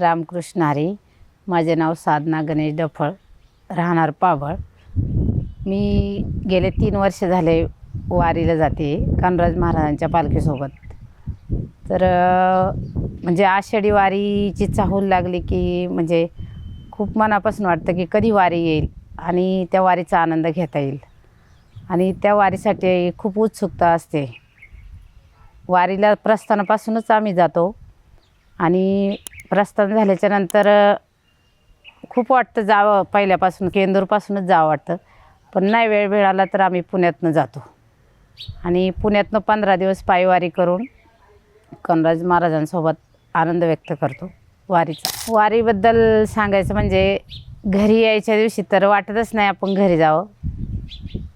रामकृष्ण हरी. माझे नाव साधना गणेश डफळ. राहणार पाबळ मी गेले तीन वर्ष झाले वारीला जाते कानराज महाराजांच्या पालखीसोबत. तर म्हणजे आषाढी वारीची चाहूल लागली की म्हणजे खूप मनापासून वाटतं की कधी वारी येईल आणि त्या वारीचा आनंद घेता येईल. आणि त्या वारीसाठी खूप उत्सुकता असते. वारीला प्रस्थानापासूनच आम्ही जातो. आणि प्रस्थान झाल्याच्यानंतर खूप वाटतं जावं. पहिल्यापासून केंदूरपासूनच जावं वाटतं. पण नाही वेळ मिळाला तर आम्ही पुण्यातनं जातो. आणि पुण्यातनं पंधरा दिवस पायवारी करून कनराज महाराजांसोबत आनंद व्यक्त करतो वारीचा. वारीबद्दल सांगायचं म्हणजे घरी यायच्या दिवशी तर वाटतच नाही आपण घरी जावं.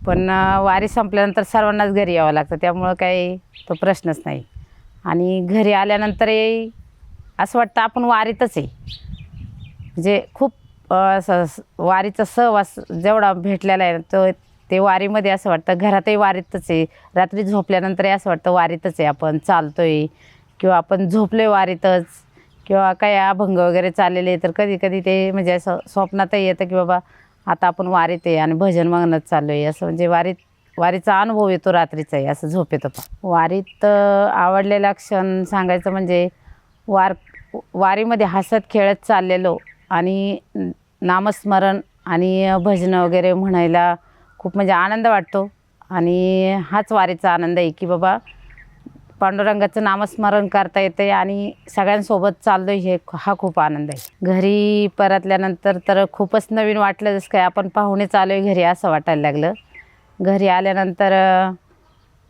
पण वारी संपल्यानंतर सर्वांनाच घरी यावं लागतं. त्यामुळं काही तो प्रश्नच नाही. आणि घरी आल्यानंतरही असं वाटतं आपण वारीतच आहे. म्हणजे खूप असं वारीचा सहवास जेवढा भेटलेला आहे तो ते वारीमध्ये असं वाटतं घरातही वारीतच आहे. रात्री झोपल्यानंतरही असं वाटतं वारीतच आहे. आपण चालतोय किंवा आपण झोपलोय वारीतच किंवा काही अभंग वगैरे चाललेले तर कधी कधी ते म्हणजे असं स्वप्नातही येतं की बाबा आता आपण वारीत आहे आणि भजन मागणंच चाललो आहे. असं म्हणजे वारीत वारीचा अनुभव येतो रात्रीचाही असं झोप पण वारीत आवडलेला क्षण सांगायचं म्हणजे वार वारीमध्ये हसत खेळत चाललेलो आणि नामस्मरण आणि भजनं वगैरे म्हणायला खूप म्हणजे आनंद वाटतो. आणि हाच वारीचा आनंद आहे की बाबा पांडुरंगाचं नामस्मरण करता येते आणि सगळ्यांसोबत चाललो हे हा खूप आनंद आहे. घरी परतल्यानंतर तर खूपच नवीन वाटलं जसं काय आपण पाहुणे चालू आहे घरी असं वाटायला लागलं. घरी आल्यानंतर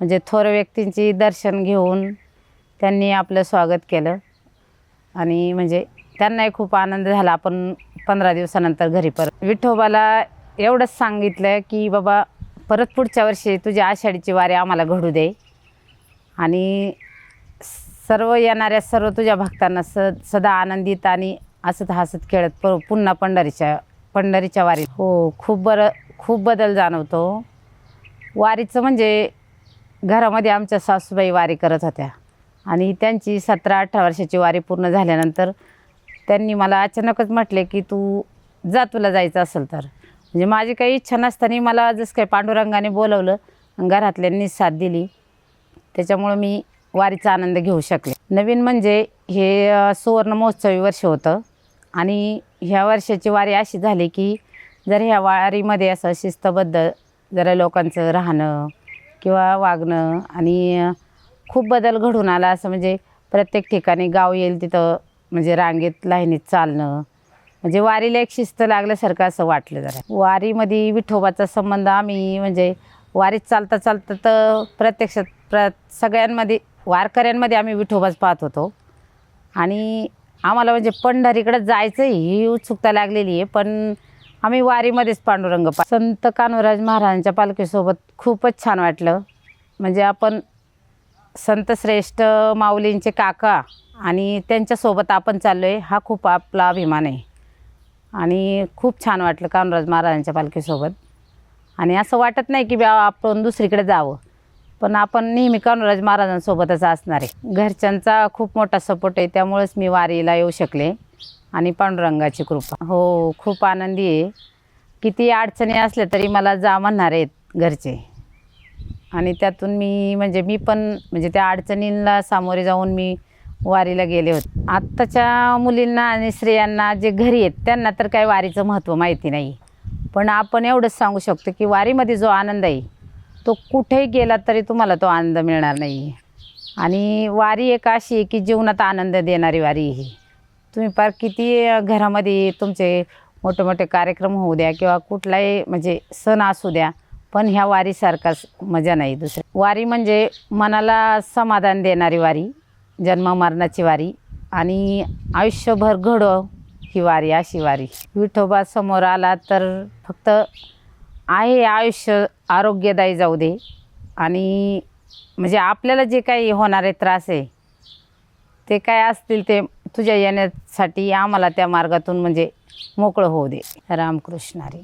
म्हणजे थोर व्यक्तींची दर्शन घेऊन त्यांनी आपलं स्वागत केलं. आणि म्हणजे त्यांनाही खूप आनंद झाला. आपण पंधरा दिवसानंतर घरी परत. विठोबाला एवढंच सांगितलं की बाबा परत पुढच्या वर्षी तुझी आषाढीची वारी आम्हाला घडू दे. आणि सर्व येणाऱ्या सर्व तुझ्या भक्तांना स सदा आनंदित आणि हसत हसत खेळत प पुन्हा पंढरीच्या पंढरीच्या वारीत. हो खूप बरं खूप बदल जाणवतो. वारीचं म्हणजे घरामध्ये आमच्या सासूबाई वारी करत होत्या. आणि त्यांची सतरा अठरा वर्षाची वारी पूर्ण झाल्यानंतर त्यांनी मला अचानकच म्हटले की तू जा तुला जायचं असेल तर. म्हणजे माझी काही इच्छा नसताना मला जसं काही पांडुरंगाने बोलवलं घरातल्यांनी साथ दिली. त्याच्यामुळं मी वारीचा आनंद घेऊ शकले. नवीन म्हणजे हे सुवर्ण महोत्सवी वर्ष होतं. आणि ह्या वर्षाची वारी अशी झाली की जर ह्या वारीमध्ये असं शिस्तबद्ध जरा लोकांचं राहणं किंवा वागणं आणि खूप बदल घडून आला. असं म्हणजे प्रत्येक ठिकाणी गाव येईल तिथं म्हणजे रांगेत लाईनीत चालणं. म्हणजे वारीला एक शिस्त लागल्यासारखं असं वाटलं जरा. वारीमध्ये विठोबाचा संबंध आम्ही म्हणजे वारीत चालता चालता तर प्रत्यक्षात प्र सगळ्यांमध्ये वारकऱ्यांमध्ये आम्ही विठोबाच पाहत होतो. आणि आम्हाला म्हणजे पंढरीकडं जायचं ही उत्सुकता लागलेली आहे पण आम्ही वारीमध्येच पांडुरंग पा संत कान्होराज महाराजांच्या पालखीसोबत खूपच छान वाटलं. म्हणजे आपण संतश्रेष्ठ माऊलींचे काका आणि त्यांच्यासोबत आपण चाललो आहे हा खूप आपला अभिमान आहे. आणि खूप छान वाटलं कामराज महाराजांच्या पालखीसोबत. आणि असं वाटत नाही की बा आपण दुसरीकडे जावं. पण आपण नेहमी कानराज महाराजांसोबतच असणार आहे. घरच्यांचा खूप मोठा सपोर्ट आहे. त्यामुळेच मी वारीला येऊ शकले. आणि पांडुरंगाची कृपा. हो खूप आनंदी आहे. किती अडचणी असल्या तरी मला जा म्हणणार आहेत घरचे. आणि त्यातून मी म्हणजे मी पण म्हणजे त्या अडचणींना सामोरे जाऊन मी वारीला गेले होते. आत्ताच्या मुलींना आणि स्त्रियांना जे घरी आहेत त्यांना तर काही वारीचं महत्त्व माहिती नाही. पण आपण एवढंच सांगू शकतो की वारीमध्ये जो आनंद आहे तो कुठेही गेला तरी तुम्हाला तो आनंद मिळणार नाही. आणि वारी एक अशी आहे की जीवनात आनंद देणारी वारी ही. तुम्ही पार किती घरामध्ये तुमचे मोठे मोठे कार्यक्रम होऊ द्या किंवा कुठलाही म्हणजे सण असू द्या पण ह्या वारीसारखाच मजा नाही दुसरी. वारी म्हणजे मनाला समाधान देणारी वारी जन्म मरणाची वारी आणि आयुष्यभर घडो ही वारी अशी वारी. विठोबा समोर आला तर फक्त आहे आयुष्य आरोग्यदायी जाऊ दे. आणि म्हणजे आपल्याला जे काही होणारे त्रास आहे ते काय असतील ते तुझ्या येण्यासाठी आम्हाला त्या मार्गातून म्हणजे मोकळं होऊ दे. रामकृष्णारी